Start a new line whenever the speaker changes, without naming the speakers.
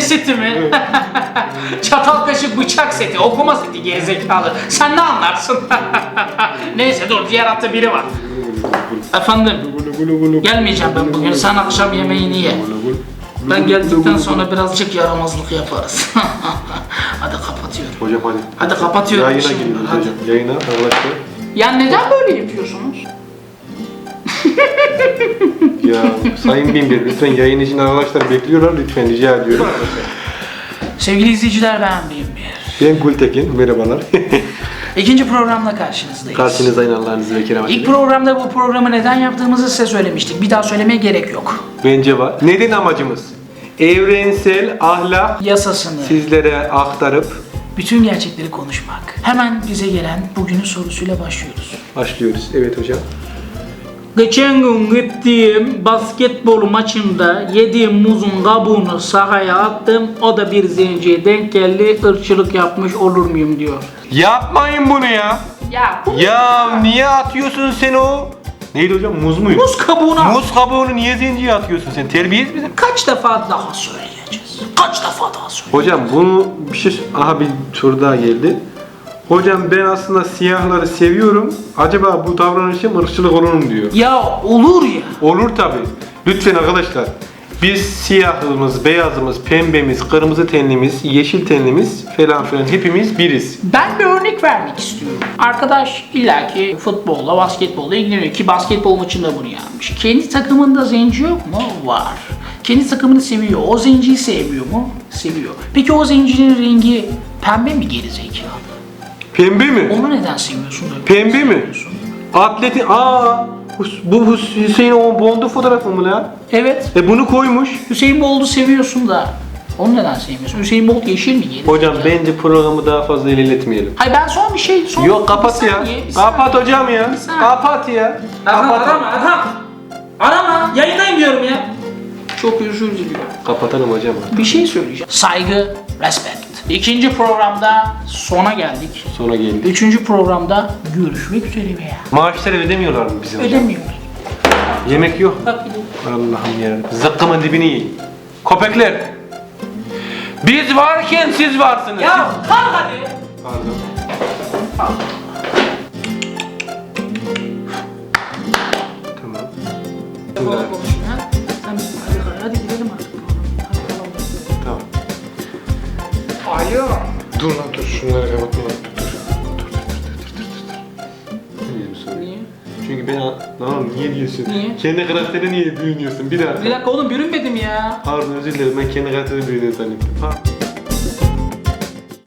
seti mi? Çatal kaşık bıçak seti, okuma seti gerizekalı. Sen ne anlarsın? Neyse dur diğer hatta biri var. Efendim gelmeyeceğim ben bugün sen akşam yemeğini ye. Ben geldikten sonra birazcık yaramazlık yaparız. hadi kapatıyorum.
Hocam hadi.
Hadi kapatıyorum
Yayına
şimdi, hadi.
hocam. Yayına.
Ya neden böyle yapıyorsunuz?
Sayın Binbir lütfen yayın için arkadaşlar bekliyorlar lütfen rica ediyorum.
Sevgili izleyiciler ben bir.
ben Gültekin merhabalar.
İkinci programla karşınızdayız.
Karşınızdayım Allah'ınızı ve kerametini.
İlk programda bu programı neden yaptığımızı size söylemiştik. Bir daha söylemeye gerek yok.
Bence var. Neden amacımız? Evrensel ahlak
Yasasını,
sizlere aktarıp
bütün gerçekleri konuşmak. Hemen bize gelen bugünün sorusuyla başlıyoruz.
başlıyoruz. Evet hocam.
Geçen gün gittiğim basketbol maçında yediğim muzun kabuğunu sahaya attım. O da bir zenciye denk geldi. Irkçılık yapmış olur muyum diyor.
Yapmayın bunu ya.
Ya
Ya niye atıyorsun sen o? Neydi hocam? Muz muydu?
muz kabuğuna
Muz kabuğunu niye zenciye atıyorsun sen? Terbiyesiz misin?
kaç defa daha söyleyeceğiz? Kaç defa daha söyleyeceğiz?
Hocam bunu bir şey... Aha bir soru daha geldi. Hocam ben aslında siyahları seviyorum. Acaba bu davranışım ırkçılık olur mu diyor.
Ya olur ya.
Olur tabi. Lütfen arkadaşlar. Biz siyahımız, beyazımız, pembemiz, kırmızı tenlimiz, yeşil tenlimiz falan filan hepimiz biriz.
Ben bir örnek vermek istiyorum. Arkadaş illaki futbolla, basketbolla ilgileniyor ki basketbol maçında bunu yapmış. Kendi takımında zenci yok mu? Var. Kendi takımını seviyor. O zenciyi sevmiyor mu? Seviyor. Peki o zencinin rengi pembe mi geri zekalı?
Pembe mi?
Onu neden seviyorsun? da?
Pembe mi?
Seviyorsun?
Atleti... Aa! Bu Hüs- Hüseyin o Bondu fotoğrafı mı lan?
Evet.
E bunu koymuş.
Hüseyin Bolt'u seviyorsun da. Onu neden sevmiyorsun? Hüseyin Bolt yeşil mi geri?
Hocam
zekalı?
bence programı daha fazla ilerletmeyelim.
Hayır ben son bir şey... Son
Yok kapat
bir
ya.
saniye, bir saniye.
Kapat hocam ya.
saniye.
Kapat ya.
Erhan
Kapat.
arama Erhan. Arama. Yayındayım diyorum ya. Çok özür diliyorum.
Kapatalım hocam.
Bir şey söyleyeceğim. Saygı, respect. İkinci programda sona geldik.
Sonra geldi.
Üçüncü programda görüşmek üzere veya.
Maaşları ödemiyorlar mı hocam?
Ödemiyoruz.
Yemek yok.
Bak bir de.
Allah'ım yarabbim. Zıkkımın dibini yiyin. Köpekler. Biz varken siz varsınız.
Ya kalk hadi.
Pardon. Tamam.
Tamam Alo.
Dur lan dur şunları kapatma lan. Dur. Dur dur dur dur dur dur.
Niye?
Çünkü ben lan niye diyorsun?
Niye?
Kendi karakterine niye bürünüyorsun? Bir daha.
Bir dakika oğlum bürünmedim ya.
Pardon özür dilerim ben kendi karakterine bürünüyorum zannettim. Ha.